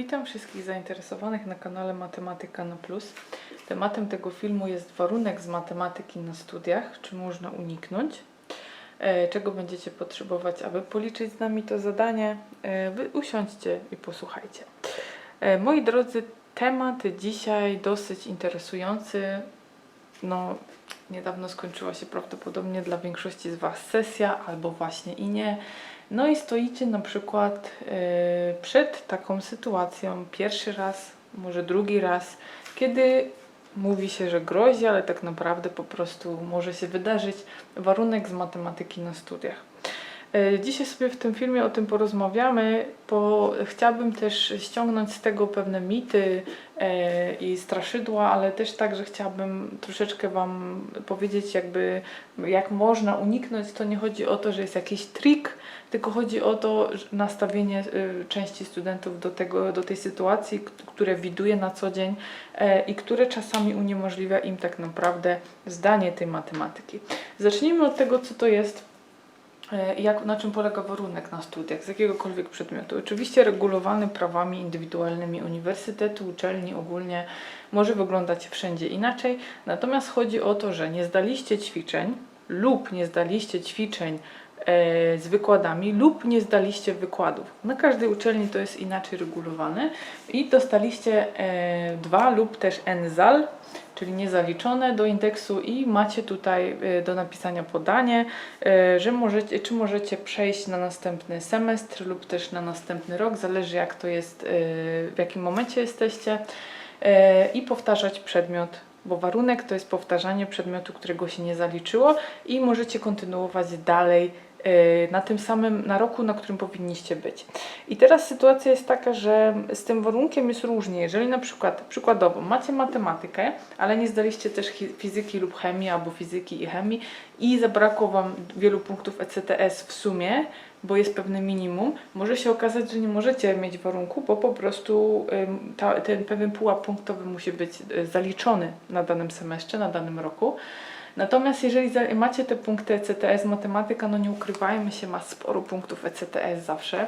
Witam wszystkich zainteresowanych na kanale Matematyka na Plus. Tematem tego filmu jest warunek z matematyki na studiach, czy można uniknąć, e, czego będziecie potrzebować, aby policzyć z nami to zadanie. E, Wy usiądźcie i posłuchajcie. E, Moi drodzy, temat dzisiaj dosyć interesujący. No, niedawno skończyła się prawdopodobnie dla większości z Was sesja, albo właśnie i nie. No i stoicie na przykład e, przed taką sytuacją pierwszy raz, może drugi raz, kiedy mówi się, że grozi, ale tak naprawdę po prostu może się wydarzyć warunek z matematyki na studiach. E, Dzisiaj sobie w tym filmie o tym porozmawiamy, bo chciałabym też ściągnąć z tego pewne mity e, i straszydła, ale też także chciałabym troszeczkę Wam powiedzieć, jakby jak można uniknąć. To nie chodzi o to, że jest jakiś trik, tylko chodzi o to nastawienie y, części studentów do, tego, do tej sytuacji, które widuje na co dzień e, i które czasami uniemożliwia im tak naprawdę zdanie tej matematyki. Zacznijmy od tego, co to jest e, jak, na czym polega warunek na studiach z jakiegokolwiek przedmiotu. Oczywiście regulowany prawami indywidualnymi uniwersytetu, uczelni ogólnie może wyglądać wszędzie inaczej, natomiast chodzi o to, że nie zdaliście ćwiczeń lub nie zdaliście ćwiczeń e, z wykładami lub nie zdaliście wykładów. Na każdej uczelni to jest inaczej regulowane i dostaliście e, dwa lub też NZAL, czyli niezaliczone do indeksu i macie tutaj e, do napisania podanie, e, że możecie, czy możecie przejść na następny semestr lub też na następny rok, zależy jak to jest, e, w jakim momencie jesteście e, i powtarzać przedmiot bo warunek to jest powtarzanie przedmiotu, którego się nie zaliczyło i możecie kontynuować dalej e, na tym samym, na roku, na którym powinniście być. I teraz sytuacja jest taka, że z tym warunkiem jest różnie. Jeżeli na przykład, przykładowo, macie matematykę, ale nie zdaliście też fizyki lub chemii, albo fizyki i chemii i zabrakło Wam wielu punktów ECTS w sumie, bo jest pewne minimum, może się okazać, że nie możecie mieć warunku, bo po prostu ta, ten pewien pułap punktowy musi być y, zaliczony na danym semestrze, na danym roku. Natomiast jeżeli macie te punkty ECTS, matematyka, no nie ukrywajmy się, ma sporo punktów ECTS zawsze.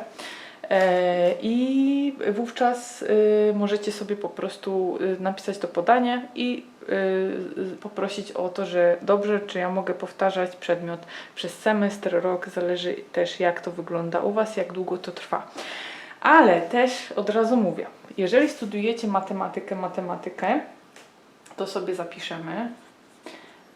E, I wówczas y, możecie sobie po prostu y, napisać to podanie i y, poprosić o to, że dobrze, czy ja mogę powtarzać przedmiot przez semestr, rok, zależy też jak to wygląda u Was, jak długo to trwa. Ale też od razu mówię, jeżeli studiujecie matematykę, matematykę, to sobie zapiszemy.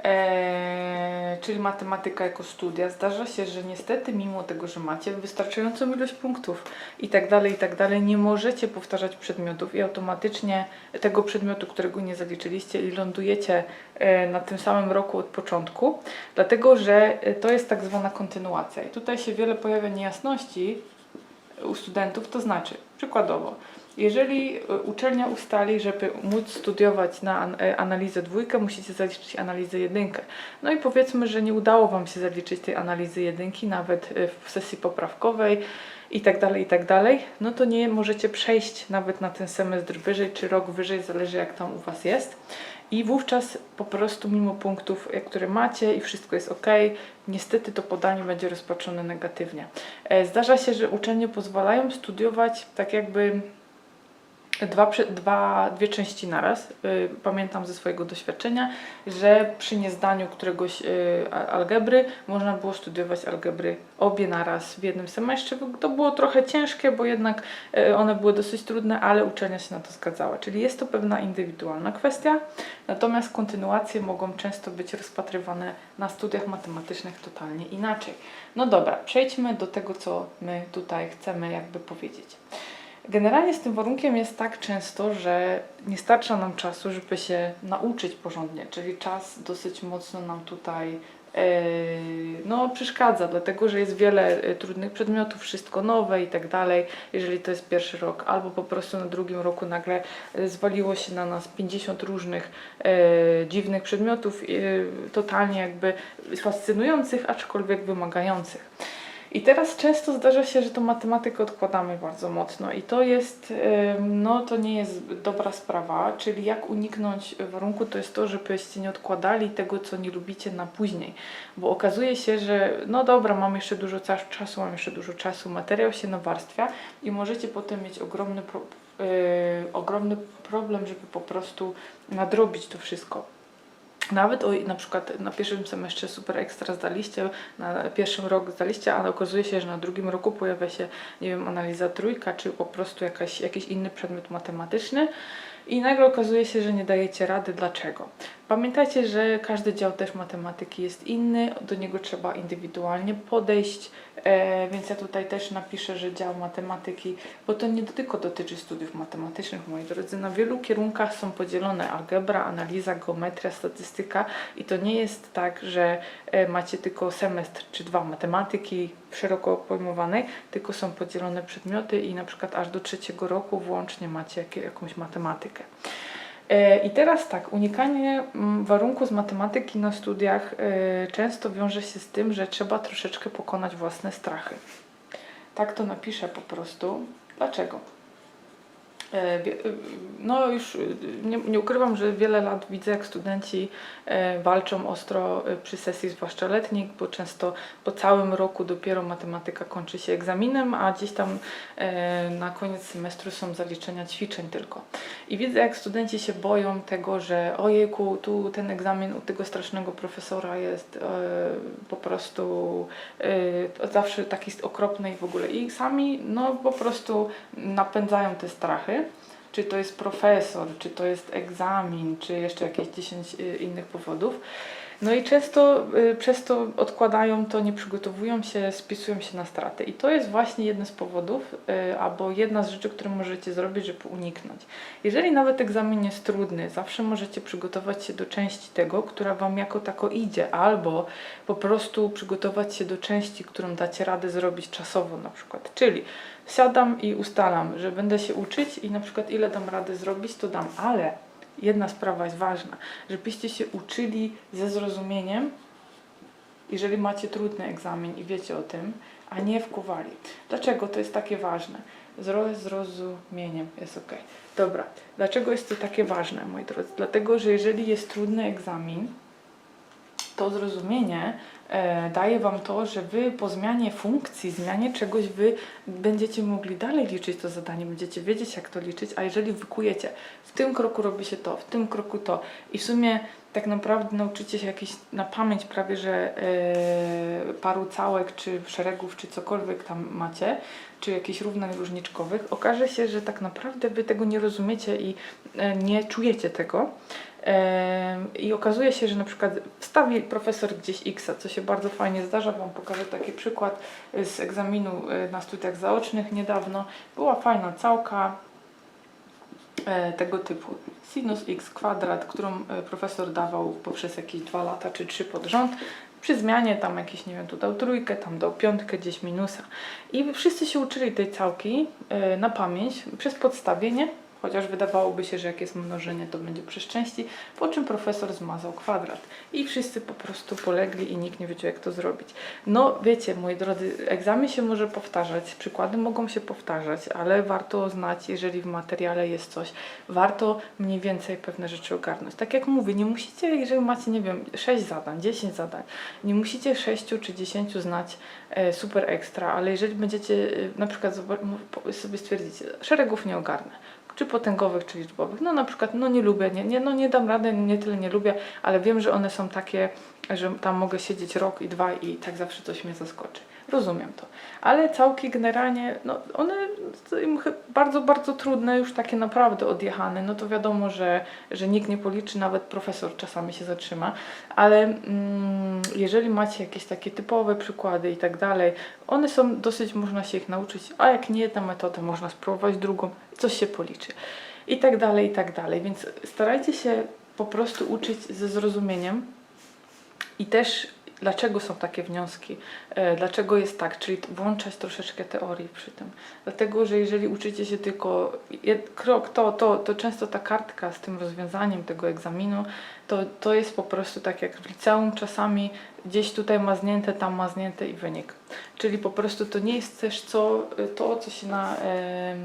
Eee, czyli matematyka jako studia. Zdarza się, że niestety, mimo tego, że macie wystarczającą ilość punktów i tak dalej, i tak dalej, nie możecie powtarzać przedmiotów i automatycznie tego przedmiotu, którego nie zaliczyliście, i lądujecie e, na tym samym roku od początku, dlatego że e, to jest tak zwana kontynuacja. I tutaj się wiele pojawia niejasności u studentów, to znaczy, przykładowo, jeżeli e, uczelnia ustali, żeby móc studiować na e, analizę dwójkę, musicie zaliczyć analizę jedynkę. No i powiedzmy, że nie udało Wam się zaliczyć tej analizy jedynki, nawet e, w sesji poprawkowej i tak dalej, i tak dalej, no to nie możecie przejść nawet na ten semestr wyżej czy rok wyżej, zależy jak tam u Was jest. I wówczas po prostu mimo punktów, które macie i wszystko jest ok, niestety to podanie będzie rozpatrzone negatywnie. Zdarza się, że uczelnie pozwalają studiować tak jakby dwa, dwa, dwie części naraz. Y, Pamiętam ze swojego doświadczenia, że przy niezdaniu któregoś y, algebry można było studiować algebry obie naraz w jednym semestrze. To było trochę ciężkie, bo jednak y, one były dosyć trudne, ale uczelnia się na to zgadzała. Czyli jest to pewna indywidualna kwestia, natomiast kontynuacje mogą często być rozpatrywane na studiach matematycznych totalnie inaczej. No dobra, przejdźmy do tego, co my tutaj chcemy jakby powiedzieć. Generalnie z tym warunkiem jest tak często, że nie starcza nam czasu, żeby się nauczyć porządnie, czyli czas dosyć mocno nam tutaj e, no, przeszkadza, dlatego że jest wiele e, trudnych przedmiotów, wszystko nowe i tak dalej, jeżeli to jest pierwszy rok, albo po prostu na drugim roku nagle e, zwaliło się na nas 50 różnych e, dziwnych przedmiotów, e, totalnie jakby fascynujących, aczkolwiek wymagających. I teraz często zdarza się, że tą matematykę odkładamy bardzo mocno. I to jest, no to nie jest dobra sprawa, czyli jak uniknąć warunku, to jest to, żebyście nie odkładali tego, co nie lubicie na później, bo okazuje się, że no dobra, mam jeszcze dużo czasu, mam jeszcze dużo czasu, materiał się nawarstwia i możecie potem mieć ogromny, pro, yy, ogromny problem, żeby po prostu nadrobić to wszystko. Nawet o, na przykład na pierwszym semestrze super ekstra zdaliście, na pierwszym roku zdaliście, ale okazuje się, że na drugim roku pojawia się, nie wiem, analiza trójka, czy po prostu jakaś, jakiś inny przedmiot matematyczny i nagle okazuje się, że nie dajecie rady. Dlaczego? Pamiętajcie, że każdy dział też matematyki jest inny, do niego trzeba indywidualnie podejść, e, więc ja tutaj też napiszę, że dział matematyki, bo to nie tylko dotyczy studiów matematycznych, moi drodzy. Na wielu kierunkach są podzielone algebra, analiza, geometria, statystyka i to nie jest tak, że e, macie tylko semestr czy dwa matematyki szeroko pojmowanej, tylko są podzielone przedmioty i na przykład aż do trzeciego roku włącznie macie jakąś matematykę. E, I teraz tak, unikanie mm, warunku z matematyki na studiach e, często wiąże się z tym, że trzeba troszeczkę pokonać własne strachy. Tak to napiszę po prostu. Dlaczego? E, e, No już e, nie, nie ukrywam, że wiele lat widzę, jak studenci walczą ostro przy sesji, zwłaszcza letnich, bo często po całym roku dopiero matematyka kończy się egzaminem, a gdzieś tam na koniec semestru są zaliczenia ćwiczeń tylko. I widzę, jak studenci się boją tego, że ojejku, tu ten egzamin u tego strasznego profesora jest po prostu zawsze taki okropny i w ogóle. I sami no po prostu napędzają te strachy. Czy to jest profesor, czy to jest egzamin, czy jeszcze jakieś 10 y, innych powodów. No i często y, przez to odkładają to, nie przygotowują się, spisują się na straty. I to jest właśnie jeden z powodów, y, albo jedna z rzeczy, które możecie zrobić, żeby uniknąć. Jeżeli nawet egzamin jest trudny, zawsze możecie przygotować się do części tego, która Wam jako tako idzie, albo po prostu przygotować się do części, którą dacie radę zrobić czasowo na przykład. Czyli siadam i ustalam, że będę się uczyć i na przykład ile dam radę zrobić, to dam, ale jedna sprawa jest ważna, żebyście się uczyli ze zrozumieniem, jeżeli macie trudny egzamin i wiecie o tym, a nie wkuwali. Dlaczego to jest takie ważne? Zro- zrozumieniem jest ok. Dobra, dlaczego jest to takie ważne, moi drodzy? Dlatego, że jeżeli jest trudny egzamin, to zrozumienie e, daje Wam to, że Wy po zmianie funkcji, zmianie czegoś, Wy będziecie mogli dalej liczyć to zadanie, będziecie wiedzieć, jak to liczyć, a jeżeli wykujecie, w tym kroku robi się to, w tym kroku to. I w sumie tak naprawdę nauczycie się jakieś na pamięć prawie, że e, paru całek, czy szeregów, czy cokolwiek tam macie, czy jakichś równań różniczkowych, okaże się, że tak naprawdę Wy tego nie rozumiecie i e, nie czujecie tego. I okazuje się, że na przykład profesor gdzieś X, co się bardzo fajnie zdarza. Wam pokażę taki przykład z egzaminu y, na studiach zaocznych niedawno. Była fajna całka e, tego typu. Sinus x kwadrat, którą e, profesor dawał poprzez jakieś dwa lata czy trzy pod rząd. Przy zmianie tam jakieś, nie wiem, tu dał trójkę, tam dał piątkę, gdzieś minusa. I wszyscy się uczyli tej całki e, na pamięć przez podstawienie, chociaż wydawałoby się, że jak jest mnożenie, to będzie przez części, po czym profesor zmazał kwadrat. I wszyscy po prostu polegli i nikt nie wiedział, jak to zrobić. No wiecie, moi drodzy, egzamin się może powtarzać, przykłady mogą się powtarzać, ale warto znać, jeżeli w materiale jest coś, warto mniej więcej pewne rzeczy ogarnąć. Tak jak mówię, nie musicie, jeżeli macie, nie wiem, 6 zadań, 10 zadań, nie musicie 6 czy 10 znać e, super ekstra, ale jeżeli będziecie e, na przykład sobie stwierdzicie, szeregów nie ogarnę, czy potęgowych, czy liczbowych. No na przykład, no nie lubię, nie, nie, no nie dam rady, nie tyle nie lubię, ale wiem, że one są takie, że tam mogę siedzieć rok i dwa i tak zawsze coś mnie zaskoczy. Rozumiem to. Ale całki generalnie, no one bardzo, bardzo trudne, już takie naprawdę odjechane. No to wiadomo, że, że nikt nie policzy, nawet profesor czasami się zatrzyma. Ale mm, jeżeli macie jakieś takie typowe przykłady i tak dalej, one są dosyć, można się ich nauczyć, a jak nie jedna metoda, można spróbować drugą, coś się policzy. I tak dalej, i tak dalej. Więc starajcie się po prostu uczyć ze zrozumieniem i też dlaczego są takie wnioski, e, dlaczego jest tak, czyli włączać troszeczkę teorii przy tym. Dlatego, że jeżeli uczycie się tylko krok to, to, to często ta kartka z tym rozwiązaniem tego egzaminu, to, to jest po prostu tak jak w liceum czasami gdzieś tutaj maznięte, tam maznięte i wynik. Czyli po prostu to nie jest też co, to, co się na, e,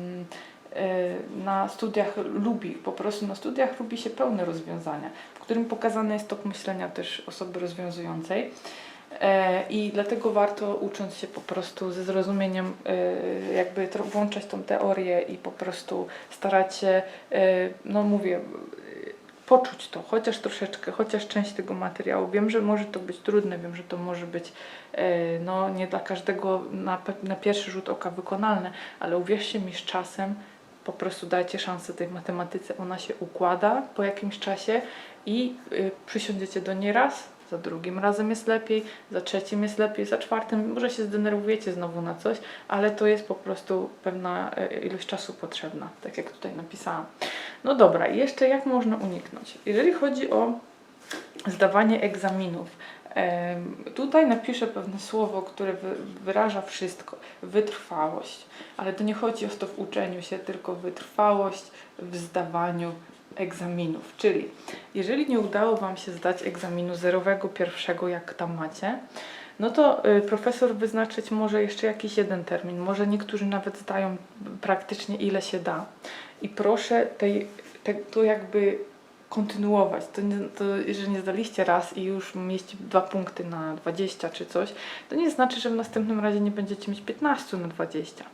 na studiach lubi. Po prostu na studiach lubi się pełne rozwiązania, w którym pokazane jest tok myślenia też osoby rozwiązującej. E, I dlatego warto ucząc się po prostu ze zrozumieniem, e, jakby włączać tą teorię i po prostu starać się, e, no mówię, poczuć to, chociaż troszeczkę, chociaż część tego materiału. Wiem, że może to być trudne, wiem, że to może być no, nie dla każdego na, na pierwszy rzut oka wykonalne, ale uwierzcie mi, z czasem po prostu dajcie szansę tej matematyce, ona się układa po jakimś czasie i y, przysiądziecie do niej raz, za drugim razem jest lepiej, za trzecim jest lepiej, za czwartym może się zdenerwujecie znowu na coś, ale to jest po prostu pewna e, ilość czasu potrzebna, tak jak tutaj napisałam. No dobra, jeszcze jak można uniknąć? Jeżeli chodzi o zdawanie egzaminów, tutaj napiszę pewne słowo, które wy, wyraża wszystko. Wytrwałość. Ale to nie chodzi o to w uczeniu się, tylko wytrwałość w zdawaniu egzaminów. Czyli jeżeli nie udało Wam się zdać egzaminu zerowego pierwszego, jak tam macie, no to y, profesor wyznaczyć może jeszcze jakiś jeden termin. Może niektórzy nawet zdają praktycznie ile się da. I proszę tej, te, to jakby kontynuować. To, nie, to jeżeli nie zdaliście raz i już mieliście dwa punkty na 20 czy coś, to nie znaczy, że w następnym razie nie będziecie mieć 15 na 20.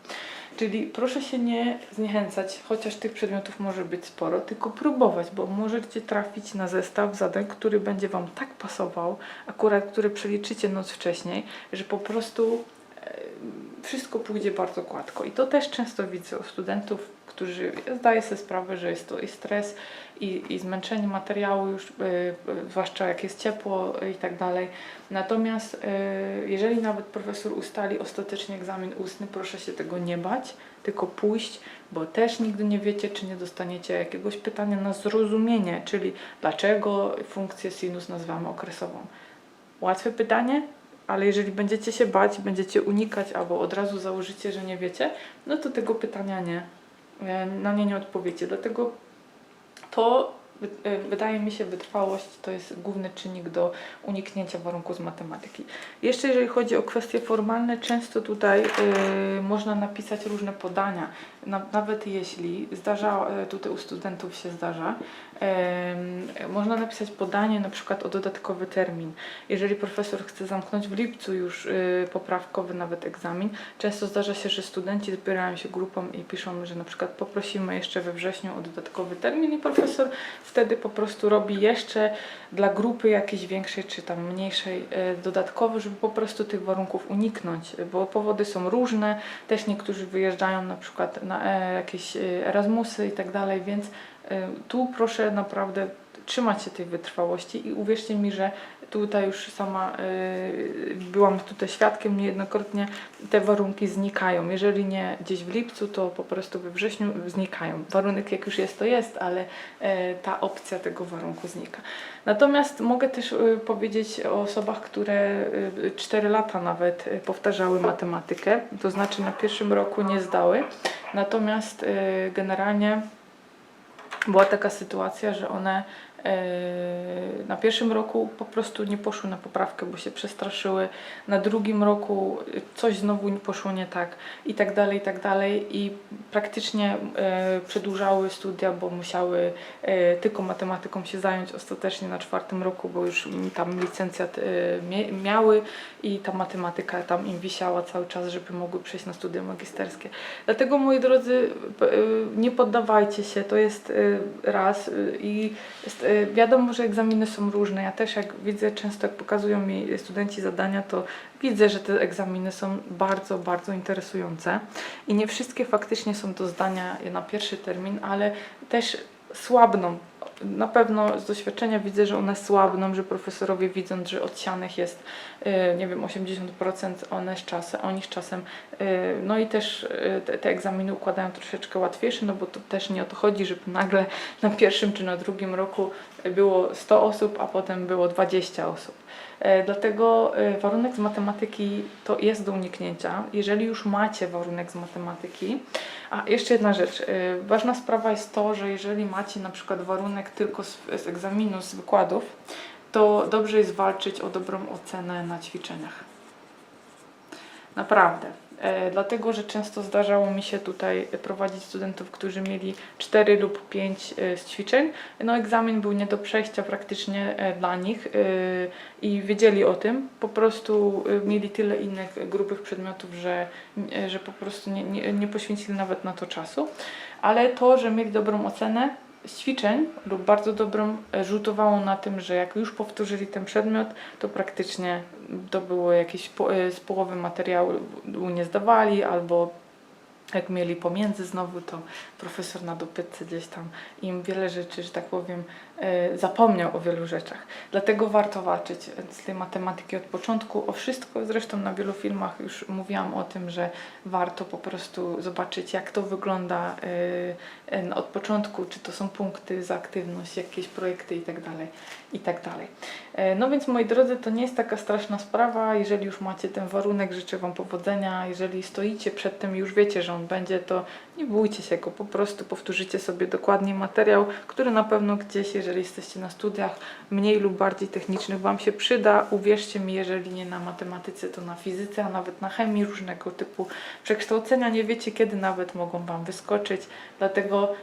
Czyli proszę się nie zniechęcać, chociaż tych przedmiotów może być sporo, tylko próbować, bo możecie trafić na zestaw zadań, który będzie Wam tak pasował, akurat który przeliczycie noc wcześniej, że po prostu wszystko pójdzie bardzo gładko. I to też często widzę u studentów, którzy zdaję sobie sprawę, że jest to i stres, i, i zmęczenie materiału już, y, y, zwłaszcza jak jest ciepło i tak dalej. Natomiast y, jeżeli nawet profesor ustali ostatecznie egzamin ustny, proszę się tego nie bać, tylko pójść, bo też nigdy nie wiecie, czy nie dostaniecie jakiegoś pytania na zrozumienie, czyli dlaczego funkcję sinus nazywamy okresową. Łatwe pytanie, ale jeżeli będziecie się bać, będziecie unikać albo od razu założycie, że nie wiecie, no to tego pytania nie, e, na nie nie odpowiecie. Dlatego to e, wydaje mi się, wytrwałość to jest główny czynnik do uniknięcia warunku z matematyki. Jeszcze jeżeli chodzi o kwestie formalne, często tutaj e, można napisać różne podania. Na, nawet jeśli zdarza, tutaj u studentów się zdarza, można napisać podanie na przykład o dodatkowy termin. Jeżeli profesor chce zamknąć w lipcu już y, poprawkowy nawet egzamin, często zdarza się, że studenci zbierają się grupą i piszą, że na przykład poprosimy jeszcze we wrześniu o dodatkowy termin i profesor wtedy po prostu robi jeszcze dla grupy jakiejś większej czy tam mniejszej y, dodatkowo, żeby po prostu tych warunków uniknąć, bo powody są różne, też niektórzy wyjeżdżają na przykład na e, jakieś y, Erasmusy i tak dalej, więc tu proszę naprawdę trzymać się tej wytrwałości i uwierzcie mi, że tutaj już sama y, byłam tutaj świadkiem niejednokrotnie, te warunki znikają. Jeżeli nie gdzieś w lipcu, to po prostu we wrześniu znikają. Warunek jak już jest, to jest, ale e, ta opcja tego warunku znika. Natomiast mogę też y, powiedzieć o osobach, które y, 4 lata nawet y, powtarzały matematykę, to znaczy na pierwszym roku nie zdały, natomiast y, generalnie była taka sytuacja, że one na pierwszym roku po prostu nie poszły na poprawkę, bo się przestraszyły. Na drugim roku coś znowu poszło nie tak i tak dalej, i tak dalej. I praktycznie e, przedłużały studia, bo musiały e, tylko matematyką się zająć ostatecznie na czwartym roku, bo już tam licencjat e, miały i ta matematyka tam im wisiała cały czas, żeby mogły przejść na studia magisterskie. Dlatego moi drodzy, nie poddawajcie się, to jest raz i wiadomo, że egzaminy są różne. Ja też jak widzę często, jak pokazują mi studenci zadania, to widzę, że te egzaminy są bardzo, bardzo interesujące i nie wszystkie faktycznie są to zdania na pierwszy termin, ale też słabną. Na pewno z doświadczenia widzę, że one słabną, że profesorowie widząc, że odsianych jest, y, nie wiem, 80% one z czasem, oni z czasem, y, no i też y, te, te egzaminy układają troszeczkę łatwiejsze, no bo to też nie o to chodzi, żeby nagle na pierwszym czy na drugim roku było 100 osób, a potem było 20 osób. E, Dlatego e, warunek z matematyki to jest do uniknięcia. Jeżeli już macie warunek z matematyki, a jeszcze jedna rzecz. e, Ważna sprawa jest to, że jeżeli macie na przykład warunek tylko z, z egzaminu, z wykładów, to dobrze jest walczyć o dobrą ocenę na ćwiczeniach. Naprawdę. E, dlatego, że często zdarzało mi się tutaj prowadzić studentów, którzy mieli 4 lub 5 e, z ćwiczeń. No egzamin był nie do przejścia praktycznie e, dla nich i wiedzieli o tym. Po prostu mieli tyle innych grubych przedmiotów, że, że po prostu nie, nie, nie poświęcili nawet na to czasu. Ale to, że mieli dobrą ocenę ćwiczeń lub bardzo dobrą, e, rzutowało na tym, że jak już powtórzyli ten przedmiot, to praktycznie to było jakieś po, e, z połowy materiału nie zdawali, albo jak mieli pomiędzy znowu, to profesor na dopytce gdzieś tam im wiele rzeczy, że tak powiem, zapomniał o wielu rzeczach. Dlatego warto walczyć z tej matematyki od początku. O wszystko, zresztą na wielu filmach już mówiłam o tym, że warto po prostu zobaczyć, jak to wygląda e, od początku, czy to są punkty za aktywność, jakieś projekty i tak dalej, i tak. E, No więc moi drodzy, to nie jest taka straszna sprawa. Jeżeli już macie ten warunek, życzę Wam powodzenia. Jeżeli stoicie przed tym już wiecie, że on będzie, to nie bójcie się go. Po prostu powtórzycie sobie dokładnie materiał, który na pewno gdzieś, jeżeli jesteście na studiach mniej lub bardziej technicznych, Wam się przyda. Uwierzcie mi, jeżeli nie na matematyce, to na fizyce, a nawet na chemii różnego typu przekształcenia. Nie wiecie, kiedy nawet mogą Wam wyskoczyć. Dlatego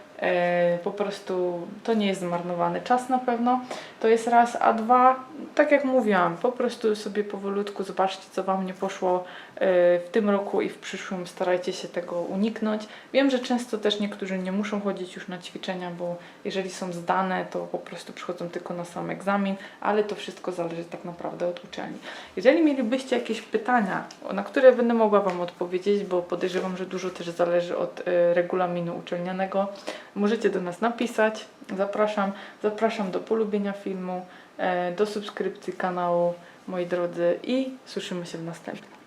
po prostu to nie jest zmarnowany czas na pewno. To jest raz, a dwa, tak jak mówiłam, po prostu sobie powolutku zobaczcie, co Wam nie poszło e, w tym roku i w przyszłym. Starajcie się tego uniknąć. Wiem, że często też niektórzy nie muszą chodzić już na ćwiczenia, bo jeżeli są zdane, to po prostu przychodzą tylko na sam egzamin, ale to wszystko zależy tak naprawdę od uczelni. Jeżeli mielibyście jakieś pytania, na które będę mogła Wam odpowiedzieć, bo podejrzewam, że dużo też zależy od e, regulaminu uczelnianego, możecie do nas napisać. Zapraszam, zapraszam do polubienia filmu, e, do subskrypcji kanału, moi drodzy, i słyszymy się w następnym.